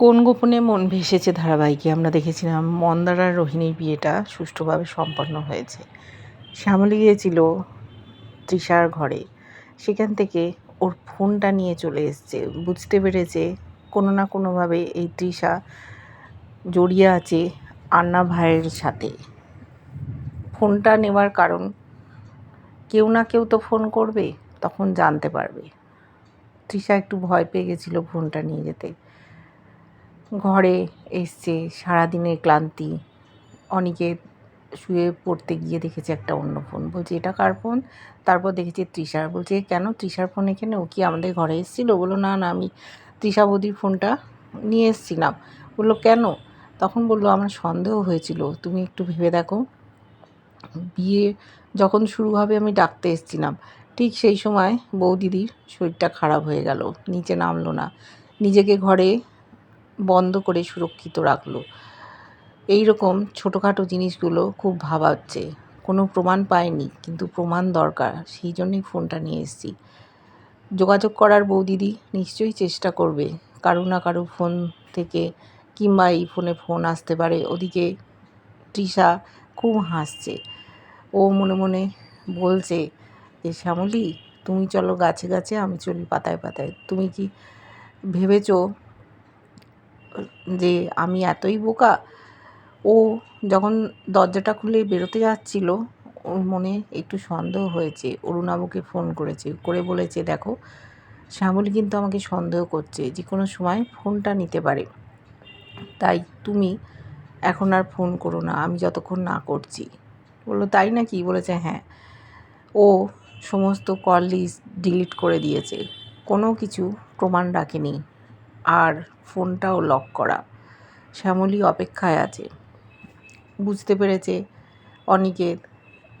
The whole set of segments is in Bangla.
কোন গোপনে মন ভেসেছে ধারাবাহিকে? আমরা দেখেছিলাম মন্দার রোহিণীর বিয়েটা সুষ্ঠুভাবে সম্পন্ন হয়েছে। শ্যামলী গিয়েছিল তৃষার ঘরে। সেখান থেকে ওর ফোনটা নিয়ে চলে এসছে। বুঝতে পেরেছে কোনো না কোনোভাবে এই তৃষা জড়িয়ে আছে আন্না ভাইয়ের সাথে। ফোনটা নেওয়ার কারণ কেউ না কেউ তো ফোন করবে, তখন জানতে পারবে। তৃষা একটু ভয় পেয়ে গেছিল ফোনটা নিয়ে যেতে। ঘরে এসছে, সারাদিনের ক্লান্তি। অনেকে শুয়ে পড়তে গিয়ে দেখেছে একটা অন্য ফোন। বলছে, এটা কার ফোন? তারপর দেখেছে তৃষার। বলছে, কেন তৃষার ফোন এখানে? ও কি আমাদের ঘরে এসেছিল? বলল, না না, আমি তৃষা বৌদির ফোনটা নিয়ে এসেছিলাম। বলল, কেন? তখন বলল, আমার সন্দেহ হয়েছিল। তুমি একটু ভেবে দেখো। বিয়ে যখন শুরু হবে, আমি ডাকতে এসেছিলাম। ঠিক সেই সময় বৌদিদির শরীরটা খারাপ হয়ে গেল। নিচে নামলো না। নিজেকে ঘরে বন্ধ করে সুরক্ষিত রাখল। এই রকম ছোটোখাটো জিনিসগুলো খুব ভাবাচ্ছে। কোনো প্রমাণ পায়নি কিন্তু প্রমাণ দরকার, সেই জন্যই ফোনটা নিয়ে এসেছি। যোগাযোগ করার বৌদিদি নিশ্চয়ই চেষ্টা করবে, কারও না কারও ফোন থেকে কিংবা এই ফোনে ফোন আসতে পারে। ওদিকে তৃষা খুব হাসছে। ও মনে মনে বলছে যে শ্যামলী, তুমি চলো গাছে গাছে, আমি চলি পাতায় পাতায়। তুমি কি ভেবেছো যে আমি এতই বোকা। ও যখন দরজাটা খুলে বেরোতে যাচ্ছিল, ওর মনে একটু সন্দেহ হয়েছে। অরুণাবুকে ফোন করেছে, করে বলেছে, দেখো, শ্যামলী কিন্তু আমাকে সন্দেহ করছে যে কোনো সময় ফোনটা নিতে পারে। তাই তুমি এখন আর ফোন করো না, আমি যতক্ষণ না করছি। বলল, তাই না কি বলেছে হ্যাঁ। ও সমস্ত কল লিস্ট ডিলিট করে দিয়েছে। কোনো কিছু প্রমাণ রাখেনি। আর ফোনটাও লক করা। শ্যামলী অপেক্ষায় আছে। বুঝতে পেরেছে অনিকেত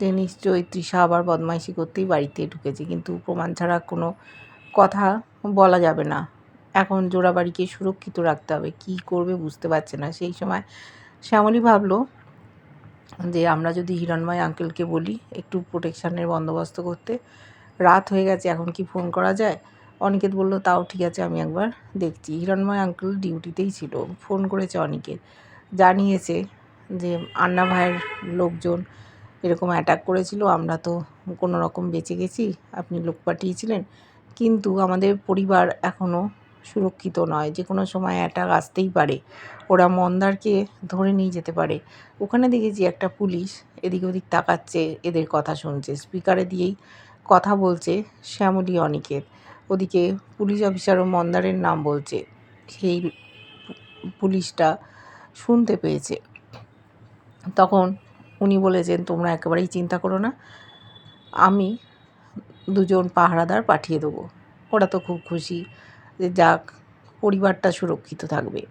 যে নিশ্চয়ই তৃষা আবার বদমাইশি করতেই বাড়িতে ঢুকেছে, কিন্তু প্রমাণ ছাড়া কোনো কথা বলা যাবে না। এখন জোড়াবাড়িকে সুরক্ষিত রাখতে হবে। কি করবে বুঝতে পারছে না। সেই সময় শ্যামলী ভাবলো যে আমরা যদি হিরণময় আঙ্কেলকে বলি একটু প্রোটেকশানের বন্দোবস্ত করতে। রাত হয়ে গেছে, এখন কি ফোন করা যায়? অনিকেত বলল, তাও ঠিক আছে, আমি একবার দেখছি। হিরণময় আঙ্কেল ডিউটিতেই ছিল। ফোন করেছে অনিকেত। জানিয়েছে যে, আন্না ভাইয়ের লোকজন এরকম অ্যাটাক করেছিল, আমরা তো কোনো রকম বেঁচে গেছি, আপনি লোক পাঠিয়েছিলেন। কিন্তু আমাদের পরিবার এখনও সুরক্ষিত নয় যে কোনো সময় অ্যাটাক আসতেই পারে। ওরা মন্দারকে ধরে নিয়ে যেতে পারে। ওখানে দেখেছি একটা পুলিশ এদিক ওদিক তাকাচ্ছে, এদের কথা শুনছে। স্পিকারে দিয়েই কথা বলছে শ্যামলী অনিকেত। ওদিকে পুলিশ অফিসারও মন্দারের নাম বলছে। সেই পুলিশটা শুনতে পেয়েছে। তখন উনি বলেছেন, তোমরা একেবারেই চিন্তা করো না। আমি দুজন পাহারাদার পাঠিয়ে দেবো। ওরা তো খুব খুশি। যে যাক, পরিবারটা সুরক্ষিত থাকবে।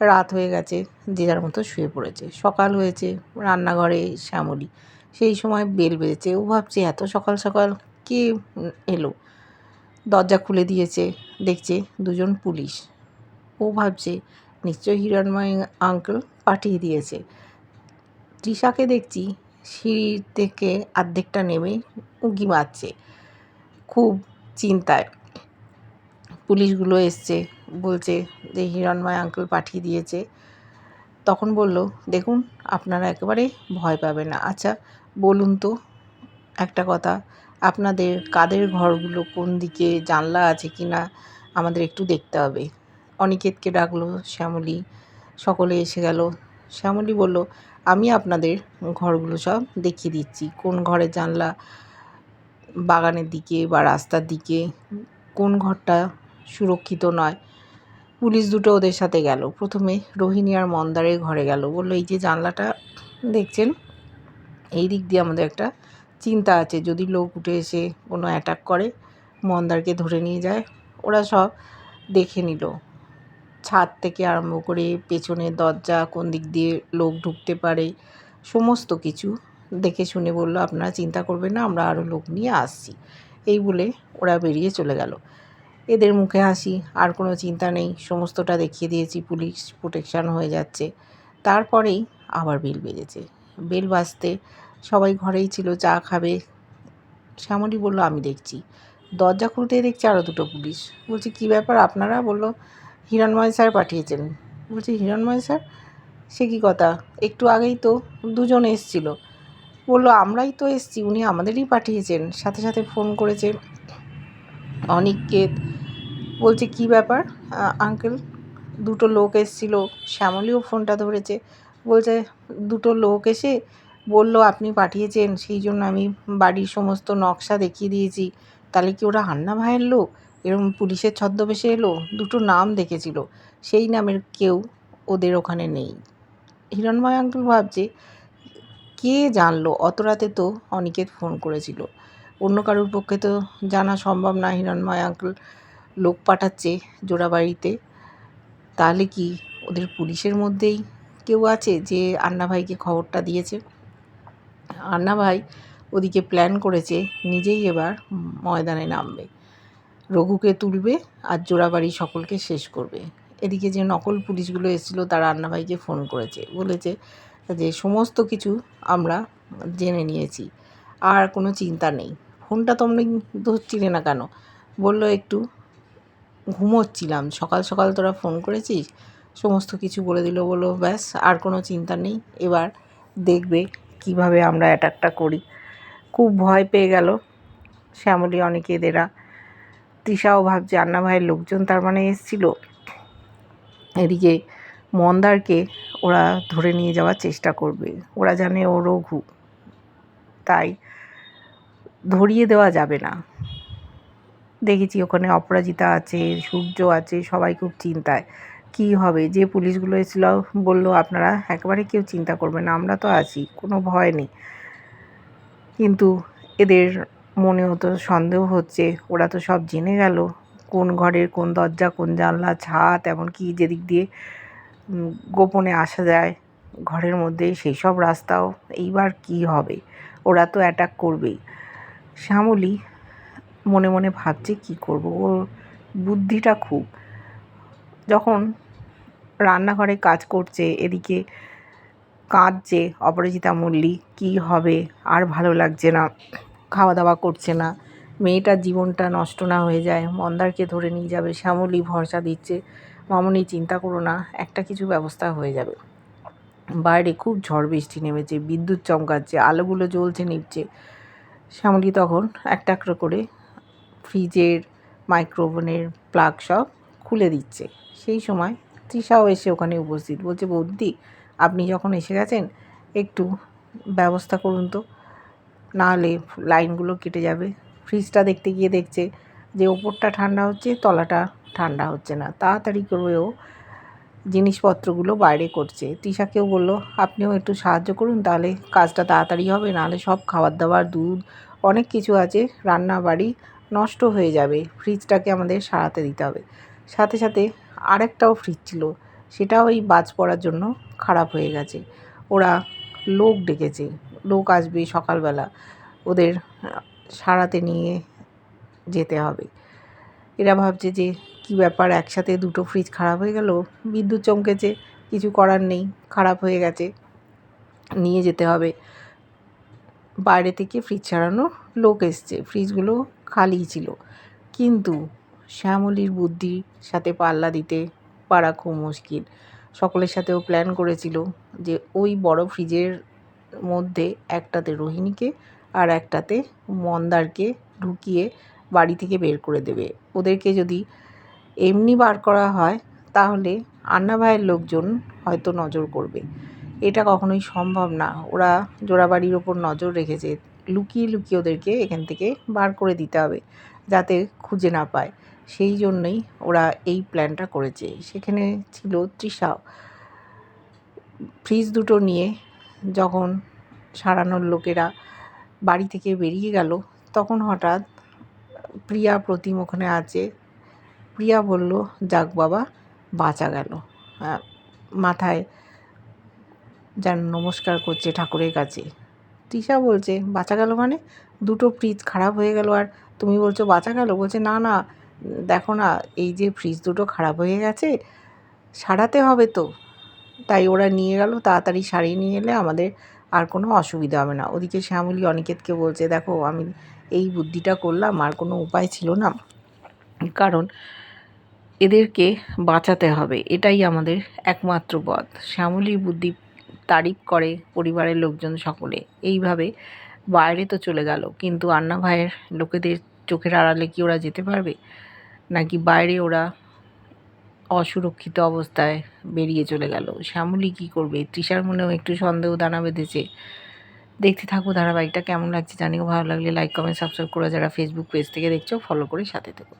রাত হয়ে গেছে, যে যার মতো শুয়ে পড়েছে। সকাল হয়েছে, রান্নাঘরে শ্যামলী। সেই সময় বেল বেজেছে। ও ভাবছে, এত সকাল সকাল কে এলো? দরজা খুলে দিয়েছে, দেখছে দুজন পুলিশ। ও ভাবছে, নিশ্চয়ই হিরণময় আঙ্কেল পাঠিয়ে দিয়েছে। তৃষাকে দেখছি, সিঁড়ি থেকে আর্ধেকটা নেমে উঁকি মারছে, খুব চিন্তায়। পুলিশগুলো এসছে, বলছে যে হিরণময় আঙ্কেল পাঠিয়ে দিয়েছে। তখন বলল, দেখুন, আপনারা একেবারে ভয় পাবে না। আচ্ছা বলুন তো একটা কথা আপনাদের কাদের ঘরগুলো কোন দিকে জানলা আছে কি না আমাদের একটু দেখতে হবে। অনিকেতকে ডাকলো শ্যামলী। সকলে এসে গেল। শ্যামলী বলল, আমি আপনাদের ঘরগুলো সব দেখিয়ে দিচ্ছি। কোন ঘরের জানলা বাগানের দিকে বা রাস্তার দিকে, কোন ঘরটা সুরক্ষিত নয়? পুলিশ দুটো ওদের সাথে গেল। প্রথমে রোহিণী আর মন্দারের ঘরে গেল। বলল, এই যে জানলাটা দেখছেন, এই দিক দিয়ে আমাদের একটা চিন্তা আছে, যদি লোক উঠে এসে কোনো অ্যাটাক করে, মন্দারকে ধরে নিয়ে যায়, ওরা সব দেখে নিল। ছাদ থেকে আরম্ভ করে পেছনের দরজা কোন দিক দিয়ে লোক ঢুকতে পারে, সমস্ত কিছু দেখে শুনে বলল, আপনারা চিন্তা করবেন না, আমরা আরও লোক নিয়ে আসছি। এই বলে ওরা বেরিয়ে চলে গেল। এদের মুখে হাসি, আর কোনো চিন্তা নেই। সমস্তটা দেখিয়ে দিয়েছি, পুলিশ প্রোটেকশান হয়ে যাচ্ছে। তারপরেই আবার বেল বেজেছে। বেল বাজতে সবাই ঘরেই ছিল, চা খাবে। শ্যামলী বলল, আমি দেখছি। দরজা খুলতেই দেখছি আরও দুটো পুলিশ। বলছি, কী ব্যাপার আপনারা? বলল, হিরণময় স্যার পাঠিয়েছেন। বলছি, হিরণময় স্যার? সে কী কথা? একটু আগেই তো দুজন এসছিল। বলল, আমরাই তো এসছি, উনি আমাদেরই পাঠিয়েছেন। সাথে সাথে ফোন করেছে অনিকেত। বলছে, কি ব্যাপার? আঙ্কেল, দুটো লোক এসেছিল। শ্যামলীও ফোনটা ধরেছে। বলছে, দুটো লোক এসে বলল, আপনি পাঠিয়েছেন, সেই জন্য আমি বাড়ির সমস্ত নকশা দেখিয়ে দিয়েছি। তাহলে কি ওরা হান্না ভাইয়ের লোক? এরকম পুলিশের ছদ্মবেশে এলো, দুটো নাম দেখেছিল। সেই নামের কেউ ওদের ওখানে নেই। হিরণময় আঙ্কেল ভাবছে, কে জানলো? অত রাতে তো অনিকেত ফোন করেছিল। অন্য কারোর পক্ষে তো জানা সম্ভব না হিরণময় আঙ্কেল লোক পাঠাচ্ছে জোড়াবাড়িতে। তাহলে কি ওদের পুলিশের মধ্যেই কেউ আছে যে আন্না ভাইকে খবরটা দিয়েছে? আন্না ভাই ওদিকে প্ল্যান করেছে, নিজেই এবার ময়দানে নামবে। রঘুকে তুলবে আর জোড়াবাড়ি সকলকে শেষ করবে। এদিকে যে নকল পুলিশগুলো এসেছিল, তারা আন্না ভাইকে ফোন করেছে। বলেছে যে, সমস্ত কিছু আমরা জেনে নিয়েছি, আর কোনো চিন্তা নেই। ফোনটা তোমরা ধরছিলে না কেন? বলল, একটু ঘুমোচ্ছিলাম। সকাল সকাল তোরা ফোন করেছিস? সমস্ত কিছু বলে দিল। বলো ব্যাস, আর কোনো চিন্তা নেই। এবার দেখবে কীভাবে আমরা অ্যাটাকটা করি। খুব ভয় পেয়ে গেল শ্যামলী অনেকেদেরা তৃষাও ভাবছে, আন্না ভাইয়ের লোকজন তার মানে এসছিল। এদিকে মন্দারকে ওরা ধরে নিয়ে যাওয়ার চেষ্টা করবে। ওরা জানে ও রঘু। তাই ধরিয়ে দেওয়া যাবে না। দেখেছি ওখানে অপরাজিতা আছে, সূর্য আছে, সবাই খুব চিন্তায়। কি হবে? যে পুলিশগুলো এসেছিল, বলল, আপনারা একেবারে কেউ চিন্তা করবে না, আমরা তো আছি, কোনো ভয় নেই। কিন্তু এদের মনে তো সন্দেহ হচ্ছে, ওরা তো সব জেনে গেল, কোন ঘরের কোন দরজা, কোন জানলা, ছাদ, এমনকি যেদিক দিয়ে গোপনে আসা যায়, ঘরের মধ্যে সেই সব রাস্তাও, এইবার কি হবে? ওরা তো অ্যাটাক করবেই। শ্যামলী মনে মনে ভাবছে, কি করব? ওর বুদ্ধিটা খুব। যখন রান্নাঘরে কাজ করছে, এদিকে কাঁদছে অপরাজিতা মল্লিক কী হবে? আর ভালো লাগছে না খাওয়া দাওয়া করছে না। মেয়েটার জীবনটা নষ্ট না হয়ে যায়, মন্দারকে ধরে নিয়ে যাবে, শ্যামলী ভরসা দিচ্ছে, মামনি চিন্তা করো না, একটা কিছু ব্যবস্থা হয়ে যাবে। বাইরে খুব ঝড় বৃষ্টি নেমেছে, বিদ্যুৎ চমকাচ্ছে, আলোগুলো জ্বলছে নিচ্ছে শ্যামলী তখন একটা একটা করে ফ্রিজের, মাইক্রোওভেনের প্লাগ সব খুলে দিচ্ছে। সেই সময় তৃষাও এসে ওখানে উপস্থিত। বলছে, বৌদি, আপনি যখন এসে গেছেন, একটু ব্যবস্থা করুন তো। নাহলে লাইনগুলো কেটে যাবে। ফ্রিজটা দেখতে গিয়ে দেখছে যে ওপরটা ঠান্ডা হচ্ছে, তলাটা ঠান্ডা হচ্ছে না। তাড়াতাড়ি করেও জিনিসপত্রগুলো বাইরে করছে। তৃষাকেও বলল, আপনিও একটু সাহায্য করুন, তাহলে কাজটা তাড়াতাড়ি হবে, নাহলে সব খাবার দাবার দুধ, অনেক কিছু আছে রান্না বাড়ি নষ্ট হয়ে যাবে। ফ্রিজটাকে আমাদের সারাতে দিতে হবে। সাথে সাথে আরেকটাও ফ্রিজ ছিল। সেটাও ওই বাজ পড়ার জন্য খারাপ হয়ে গেছে। ওরা লোক ডেকেছে। লোক আসবে সকালবেলা। ওদের সারাতে নিয়ে যেতে হবে। এরা ভাবছে যে কি ব্যাপার, একসাথে দুটো ফ্রিজ খারাপ হয়ে গেল। বিদ্যুৎ চমকেছে, কিছু করার নেই, খারাপ হয়ে গেছে। নিয়ে যেতে হবে। বাইরে থেকে ফ্রিজ ছাড়ানো লোক এসছে। ফ্রিজগুলো খালি ছিল। কিন্তু শ্যামলির বুদ্ধির সাথে পাল্লা দিতে পারা খুব মুশকিল। সকলের সাথেও প্ল্যান করেছিল যে ওই বড় ফ্রিজের মধ্যে একটাতে রোহিণীকে আর একটাতে মন্দারকে ঢুকিয়ে বাড়ি থেকে বের করে দেবে। ওদেরকে যদি এমনি বার করা হয়, তাহলে আন্না ভাইয়ের লোকজন হয়তো নজর করবে। এটা কখনোই সম্ভব না। ওরা জোড়াবাড়ির ওপর নজর রেখেছে। লুকিয়ে লুকিয়ে ওদেরকে এখান থেকে বার করে দিতে হবে, যাতে খুঁজে না পায়। সেই জন্যই ওরা এই প্ল্যানটা করেছে। সেখানে ছিল তৃষাও ফ্রিজ দুটো নিয়ে যখন সারানোর লোকেরা বাড়ি থেকে বেরিয়ে গেল, তখন হঠাৎ প্রিয়া প্রতিম ওখানে আছে। প্রিয়া বলল, যাক বাবা, বাঁচা গেল। মাথায় যেন নমস্কার করছে ঠাকুরের কাছে। তৃষা বলছে, বাঁচা গেল মানে? দুটো ফ্রিজ খারাপ হয়ে গেল আর তুমি বলছো বাঁচা গেল? বলছে, না না দেখো না, এই যে ফ্রিজ দুটো খারাপ হয়ে গেছে, সারাতে হবে তো। তাই ওরা নিয়ে গেল, তাড়াতাড়ি সারিয়ে নিয়ে এলে আমাদের আর কোনো অসুবিধা হবে না। ওদিকে শ্যামলী অনিকেতকে বলছে, দেখো, আমি এই বুদ্ধিটা করলাম, আর কোনো উপায় ছিল না। কারণ এদেরকে বাঁচাতে হবে, এটাই আমাদের একমাত্র পথ। শ্যামলীর বুদ্ধি তারিফ করে পরিবারের লোকজন সকলে। এইভাবে বাইরে তো চলে গেল, কিন্তু আন্না ভাইয়ের লোকেদের চোখের আড়ালে কি ওরা যেতে পারবে? নাকি বাইরে ওরা অসুরক্ষিত অবস্থায় বেরিয়ে চলে গেল? শ্যামলি কি করবে? তৃষার মনেও একটু সন্দেহ দানা বেঁধেছে। দেখতে থাকো ধারাবাহিকটা কেমন লাগছে জানিও। ভালো লাগলে লাইক কমেন্ট সাবস্ক্রাইব করে যারা ফেসবুক পেজ থেকে দেখছ ফলো করে সাথে থেকো।